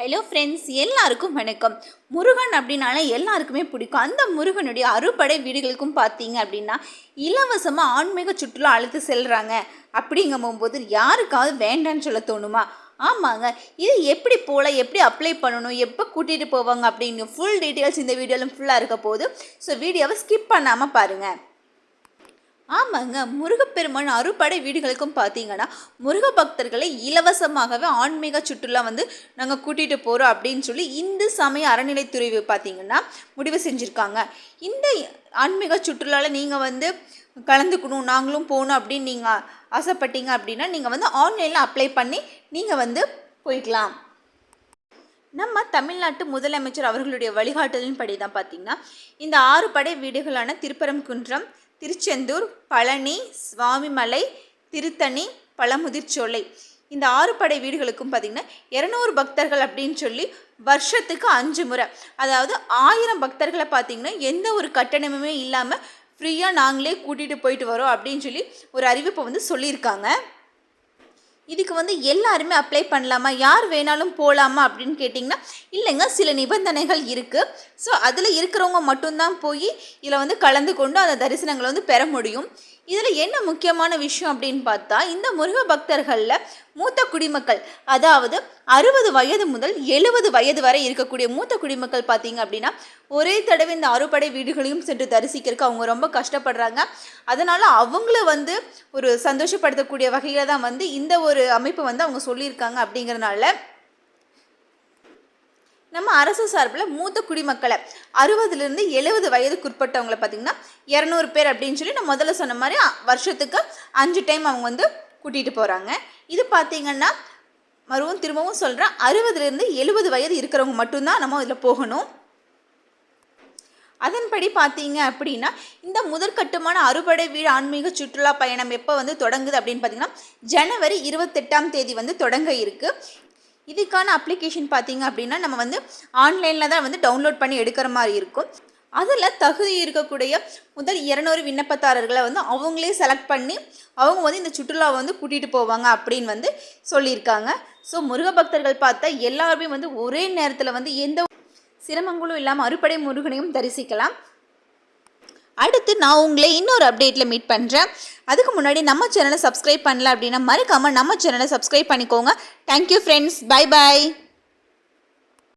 Hello friends எல்லாருக்கும் வணக்கம். முருகன் அப்படின்னாலே எல்லாருக்குமே பிடிக்கும். அந்த முருகனுடைய அறுபடை வீடுகளுக்கும் பார்த்தீங்க அப்படின்னா இலவசமாக ஆன்மீக சுற்றுலா அழைத்து செல்கிறாங்க அப்படிங்கும் போகும்போது யாருக்காவது வேண்டான்னு சொல்ல தோணுமா? ஆமாங்க இது எப்படி போகல எப்படி அப்ளை பண்ணணும் எப்போ கூட்டிகிட்டு போவாங்க அப்படின்னு ஃபுல் டீட்டெயில்ஸ் இந்த வீடியோவில் ஃபுல்லாக இருக்க போகுது. ஸோ வீடியோவை ஸ்கிப் பண்ணாமல் பாருங்கள் ஆமாங்க முருகப்பெருமான் அறுபடை வீடுகளுக்கும் பார்த்தீங்கன்னா முருக பக்தர்களை இலவசமாகவே ஆன்மீக சுற்றுலா வந்து நாங்கள் கூட்டிகிட்டு போகிறோம் அப்படின்னு சொல்லி இந்து சமய அறநிலைத்துறை பார்த்தீங்கன்னா முடிவு செஞ்சுருக்காங்க. இந்த ஆன்மீக சுற்றுலாவில் நீங்கள் வந்து கலந்துக்கணும் நாங்களும் போகணும் அப்படின்னு நீங்கள் ஆசைப்பட்டீங்க அப்படின்னா நீங்கள் வந்து ஆன்லைனில் அப்ளை பண்ணி நீங்கள் வந்து போய்க்கலாம். நம்ம தமிழ்நாட்டு முதலமைச்சர் அவர்களுடைய வழிகாட்டலின் படி தான் பார்த்திங்கன்னா இந்த ஆறு படை வீடுகளான திருப்பரங்குன்றம் திருச்செந்தூர் பழனி சுவாமிமலை திருத்தணி பழமுதிர்ச்சோலை. இந்த ஆறு படை வீடுகளுக்கும் பார்த்திங்கன்னா இரநூறு பக்தர்கள் அப்படின்னு சொல்லி வருஷத்துக்கு அஞ்சு முறை. அதாவது ஆயிரம் பக்தர்களை பார்த்திங்கன்னா எந்த ஒரு கட்டணமுமே இல்லாமல் ஃப்ரீயாக நாங்களே கூட்டிகிட்டு போயிட்டு வரோம் அப்படின்னு சொல்லி ஒரு அறிவிப்பை வந்து சொல்லியிருக்காங்க. இதுக்கு வந்து எல்லாருமே அப்ளை பண்ணலாமா? யார் வேணாலும் போகலாமா அப்படின்னு கேட்டிங்கன்னா இல்லைங்க சில நிபந்தனைகள் இருக்குது ஸோ அதில் இருக்கிறவங்க மட்டும்தான் போய் இதில் வந்து கலந்து கொண்டு அந்த தரிசனங்களை வந்து பெற முடியும். இதில் என்ன முக்கியமான விஷயம் அப்படின்னு பார்த்தா இந்த முருக பக்தர்களில் மூத்த குடிமக்கள் அதாவது அறுபது வயது முதல் எழுபது வயது வரை இருக்கக்கூடிய மூத்த குடிமக்கள் பார்த்தீங்க அப்படின்னா ஒரே தடவை இந்த அறுபடை வீடுகளையும் சென்று தரிசிக்கிறதுக்கு அவங்க ரொம்ப கஷ்டப்படுறாங்க. அதனால் அவங்கள வந்து ஒரு சந்தோஷப்படுத்தக்கூடிய வகையில் தான் வந்து இந்த ஒரு அமைப்பு வந்து அவங்க சொல்லியிருக்காங்க அப்படிங்கிறனால நம்ம அரசு சார்பில் மூத்த குடிமக்களை அறுபதுலேருந்து எழுபது வயதுக்குட்பட்டவங்களை பார்த்திங்கன்னா இரநூறு பேர் அப்படின்னு சொல்லி நான் முதல்ல சொன்ன மாதிரி வருஷத்துக்கு அஞ்சு டைம் அவங்க வந்து கூட்டிகிட்டு போகிறாங்க இது பார்த்திங்கன்னா மறுவும் திரும்பவும் சொல்கிறேன் அறுபதுலேருந்து எழுபது வயது இருக்கிறவங்க மட்டும்தான் நம்ம இதில் போகணும். அதன்படி பார்த்தீங்க அப்படின்னா இந்த முதற்கட்டுமான அறுபடை வீடு ஆன்மீக சுற்றுலா பயணம் எப்போ வந்து தொடங்குது அப்படின்னு பார்த்தீங்கன்னா ஜனவரி இருபத்தெட்டாம் தேதி வந்து தொடங்க இருக்குது இதுக்கான அப்ளிகேஷன் பார்த்தீங்க அப்படின்னா நம்ம வந்து ஆன்லைனில் தான் வந்து டவுன்லோட் பண்ணி எடுக்கிற மாதிரி இருக்கும். அதில் தகுதி இருக்கக்கூடிய முதல் இரநூறு விண்ணப்பதாரர்களை வந்து அவங்களே செலக்ட் பண்ணி அவங்க வந்து இந்த சுற்றுலாவை வந்து கூட்டிகிட்டு போவாங்க அப்படின்னு வந்து சொல்லியிருக்காங்க. ஸோ முருக பக்தர்கள் பார்த்தா எல்லாருமே வந்து ஒரே நேரத்தில் வந்து எந்த சிரமங்களும் இல்லாமல் அறுபடை முருகனையும் தரிசிக்கலாம். அடுத்து நான் உங்களை இன்னொரு அப்டேட்டில் மீட் பண்ணுறேன் அதுக்கு முன்னாடி நம்ம சேனலை சப்ஸ்கிரைப் பண்ணல அப்படின்னா மறக்காமல் நம்ம சேனலை சப்ஸ்கிரைப் பண்ணிக்கோங்க. Thank you friends bye bye